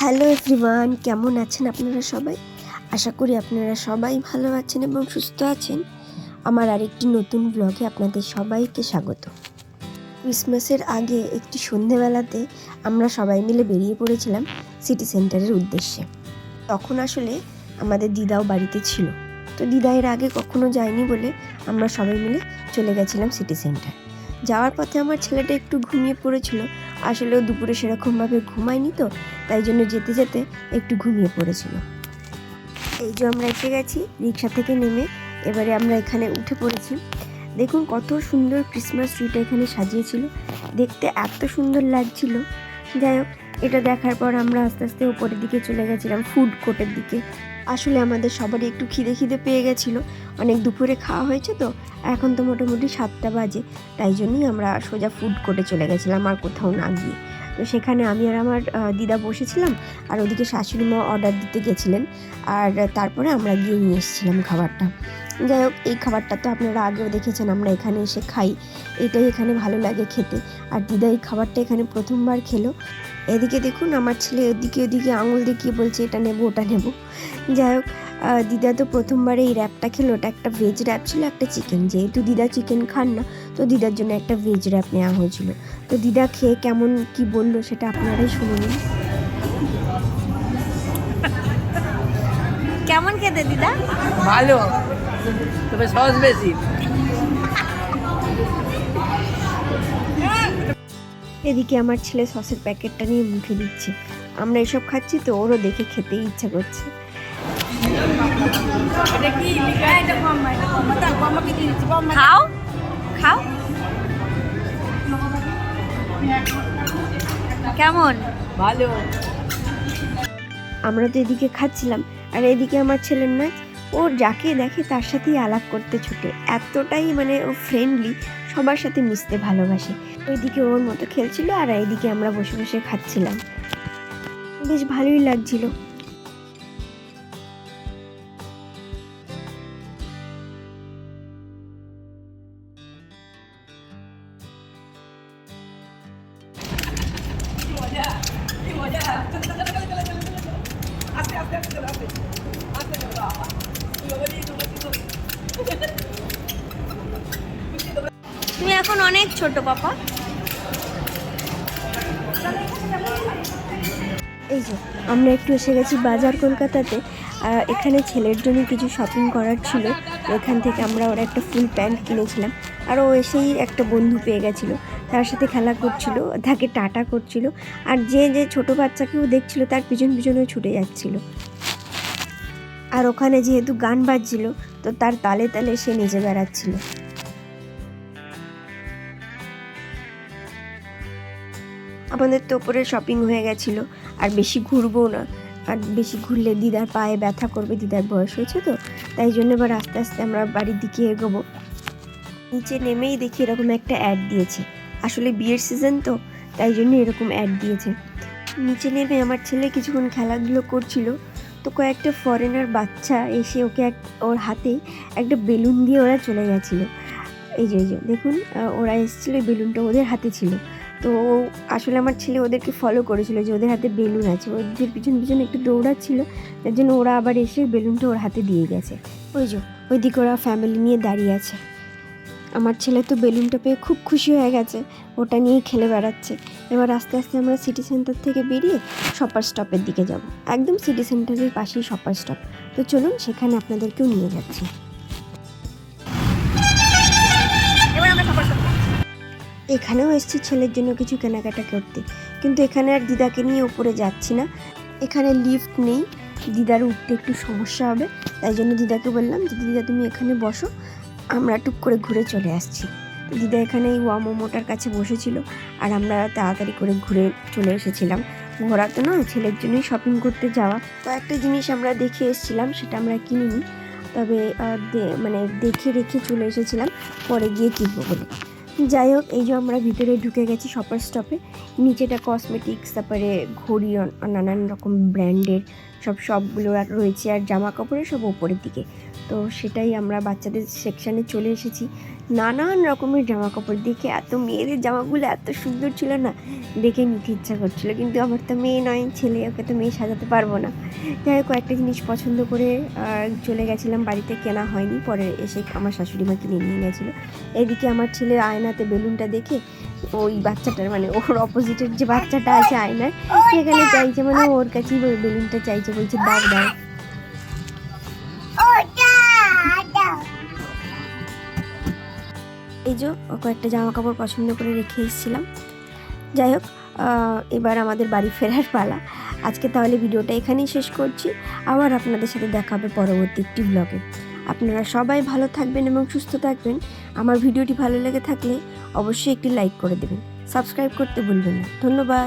Hello everyone কেমন আছেন আপনারা সবাই? আশা করি আপনারা সবাই ভালো আছেন এবং সুস্থ আছেন। আমার আরেকটি নতুন ব্লগে আপনাদের সবাইকে স্বাগত। ক্রিসমাসের আগে একটি সন্ধেবেলাতে আমরা সবাই মিলে বেরিয়ে পড়েছিলাম সিটি সেন্টারের উদ্দেশ্যে। তখন আসলে আমাদের দিদাও বাড়িতে ছিল। তো দিদা এর আগে কখনো যায়নি বলে আমরা সবাই মিলে চলে গেছিলাম সিটি সেন্টার যাওয়ার পথে আমার ছেলেটা একটু ঘুমিয়ে পড়েছিল। আসলে ও দুপুরে সেরকমভাবে ঘুমায়নি তো, তাই জন্য যেতে যেতে একটু ঘুমিয়ে পড়েছিল। এই যে আমরা এসে গেছি, রিক্সা থেকে নেমে এবারে আমরা এখানে উঠে পড়েছি। দেখুন কত সুন্দর ক্রিসমাস ট্রিটা এখানে সাজিয়েছিল। দেখতে এত সুন্দর লাগছিল। যাই হোক, এটা দেখার পর আমরা আস্তে আস্তে উপরের দিকে চলে গেছিলাম, ফুড কোর্টের দিকে। আসলে আমাদের সবারই একটু খিদে খিদে পেয়ে গেছিল। অনেক দুপুরে খাওয়া হয়েছে তো, এখন তো মোটামুটি সাতটা বাজে। তাই জন্যই আমরা সোজা ফুড কোর্টে চলে গেছিলাম আর কোথাও না গিয়ে। তো সেখানে আমি আর আমার দিদা বসেছিলাম আর ওদিকে শাশুড়ি মা অর্ডার দিতে গেছিলেন। আর তারপরে আমরা গিয়ে নিয়ে এসেছিলাম খাবারটা। যাই হোক এই খাবারটা তো আপনারা আগেও দেখেছেন আমরা এখানে এসে খাই। এটাই এখানে ভালো লাগে খেতে। আর দিদা এই খাবারটা এখানে প্রথমবার খেলো। এদিকে দেখুন আমার ছেলে এদিকে ওদিকে আঙুল দেখিয়ে বলছে এটা নেব ওটা নেব। যাই হোক দিদা তো প্রথমবার এই র্যাপটা খেলো। ওটা একটা ভেজ র্যাপ ছিল একটা চিকেন যেহেতু দিদা চিকেন খান না তো দিদার জন্য একটা ভেজ র্যাপ নেওয়া হয়েছিল। তো দিদা খেয়ে কেমন কি বলল সেটা আপনারাই শুনে নিন। কেমন খেতে দিদা? ভালো। তবে সহজ বেশি। এদিকে আমার ছেলে সসের প্যাকেটটা নিয়ে মুখে দিচ্ছে। আমরা এসব খাচ্ছি তো ওরও দেখে খেতেই ইচ্ছা করছে। খাও খাও। কেমন? ভালো। আমরা তো এদিকে খাচ্ছিলাম আর এদিকে আমার ছেলের নাচ। ওর যাকে দেখে তার সাথেই আলাপ করতে ছুটে। এতটাই মানে ও ফ্রেন্ডলি সবার সাথে মিশতে ভালোবাসে। ওইদিকে ওর মতো খেলছিল আর এইদিকে আমরা বসে বসে খাচ্ছিলাম। বেশ ভালোই লাগছিল। তুমি এখন অনেক ছোট পাপা। এই যে, আমরা একটু এসে গেছি বাজার কলকাতাতে। এখানে ছেলের জন্য কিছু শপিং করার ছিল। এখান থেকে আমরা ওরা একটা ফুল প্যান্ট কিনেছিলাম। আর ও এসেই একটা বন্ধু পেয়ে গেছিল। তার সাথে খেলা করছিল, তাকে টাটা করছিল। আর যে যে ছোট বাচ্চাকেও দেখছিল, তার পিছন পিছনে ছুটে যাচ্ছিল। আর ওখানে যেহেতু গান বাজছিল, তো তার তালে তালে সে নেচে বেড়াচ্ছিল। আমাদের তো ওপরে শপিং হয়ে গেছিল। আর বেশি ঘুরবো না। আর বেশি ঘুরলে দিদার পায়ে ব্যথা করবে, দিদার বয়স হয়েছে তো। তাই জন্য এবার আস্তে আস্তে আমরা বাড়ির দিকে এগোবো। নিচে নেমেই দেখি এরকম একটা অ্যাড দিয়েছে। আসলে বিয়ের সিজন তো, তাই জন্য এরকম অ্যাড দিয়েছে। নিচে নেমে আমার ছেলে কিছুক্ষণ খেলাধুলো করছিল। তো কয়েকটা ফরেনার বাচ্চা এসে ওকে এক, ওর হাতে একটা বেলুন দিয়ে ওরা চলে গেছিল। এই যে দেখুন ওরা এসেছিল বেলুনটা ওদের হাতে ছিল। তো আসলে আমার ছেলে ওদেরকে ফলো করেছিল যে ওদের হাতে বেলুন আছে। ওদের পিছন পিছন একটু দৌড়াচ্ছিল, তার জন্য ওরা আবার এসে বেলুনটা ওর হাতে দিয়ে গেছে। ওই যে, ওইদিকে ওরা ফ্যামিলি নিয়ে দাঁড়িয়ে আছে। আমার ছেলে তো বেলুনটা পেয়ে খুব খুশি হয়ে গেছে, ওটা নিয়েই খেলে বেড়াচ্ছে। এবার আস্তে আস্তে আমরা সিটি সেন্টার থেকে বেরিয়ে শপার স্টপের দিকে যাব। একদম সিটি সেন্টারের পাশেই শপার স্টপ তো চলুন, সেখানে আপনাদেরকেও নিয়ে যাচ্ছি। এখানেও এসেছি ছেলের জন্য কিছু কেনাকাটা করতে। কিন্তু এখানে আর দিদাকে নিয়ে উপরে যাচ্ছি না। এখানে লিফট নেই। দিদার উঠতে একটু সমস্যা হবে। তাই জন্য দিদাকে বললাম যে, দিদা, তুমি এখানে বসো। আমরা টুক করে ঘুরে চলে আসছি। দিদা এখানে এই ওয়া মোমোটার কাছে বসেছিল আর আমরা তাড়াতাড়ি করে ঘুরে চলে এসেছিলাম। ঘোরা তো না ছেলের জন্যই শপিং করতে যাওয়া। কয়েকটা জিনিস আমরা দেখে এসেছিলাম, সেটা আমরা কিনিনি। তবে মানে দেখে রেখে চলে এসেছিলাম। পরে গিয়ে কিনবো বলে। যাই হোক, এই যে আমরা ভিতরে ঢুকে গেছি শপার স্টপে নিচেটা কসমেটিক্স তারপরে ঘড়ি নানান রকম ব্র্যান্ডের সব সবগুলো রয়েছে আর জামা কাপড়ের সব ওপরের দিকে। তো সেটাই আমরা বাচ্চাদের সেকশানে চলে এসেছি। নানান রকমের জামা কাপড় দেখে এত মেয়েদের জামাগুলো এত সুন্দর ছিল না, দেখে নিতে ইচ্ছা করছিল। কিন্তু আমার তো মেয়ে নয়, ছেলে, ওকে তো মেয়ে সাজাতে পারব না। যাই হোক, কয়েকটা জিনিস পছন্দ করে চলে গেছিলাম। বাড়িতে কেনা হয়নি, পরে এসে আমার শাশুড়ি মা কিনে নিয়ে গেছিল। এদিকে আমার ছেলে আয়নাতে বেলুনটা দেখে ওই বাচ্চাটার মানে ওর অপোজিটের যে বাচ্চাটা আছে আয়নায় সেখানে চাইছে মানে ওর কাছেই ওই বেলুনটা চাইছে, বলছে, দাও দাও। এই যে কয়েকটা জামা কাপড় পছন্দ করে রেখে এসেছিলাম। যাই হোক এবার আমাদের বাড়ি ফেরার পালা। আজকে তাহলে ভিডিওটা এখানেই শেষ করছি। আবার আপনাদের সাথে দেখা হবে পরবর্তী একটি ব্লগে আপনারা সবাই ভালো থাকবেন এবং সুস্থ থাকবেন। আমার ভিডিওটি ভালো লেগে থাকলে অবশ্যই একটি লাইক করে দেবেন। সাবস্ক্রাইব করতে ভুলবেন না। ধন্যবাদ।